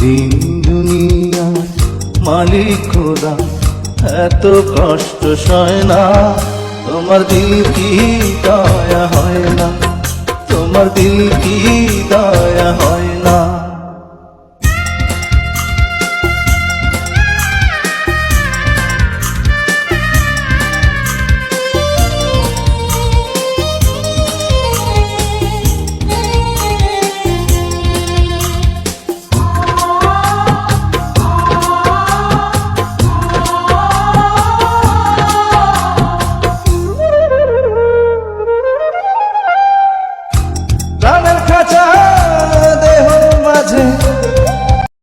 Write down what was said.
দিন দুনিয়া মালিক খোদা, এত কষ্ট সয় না। তোমার দিল কি দয়া হয় না? তোমার দিল কি দয়া হয়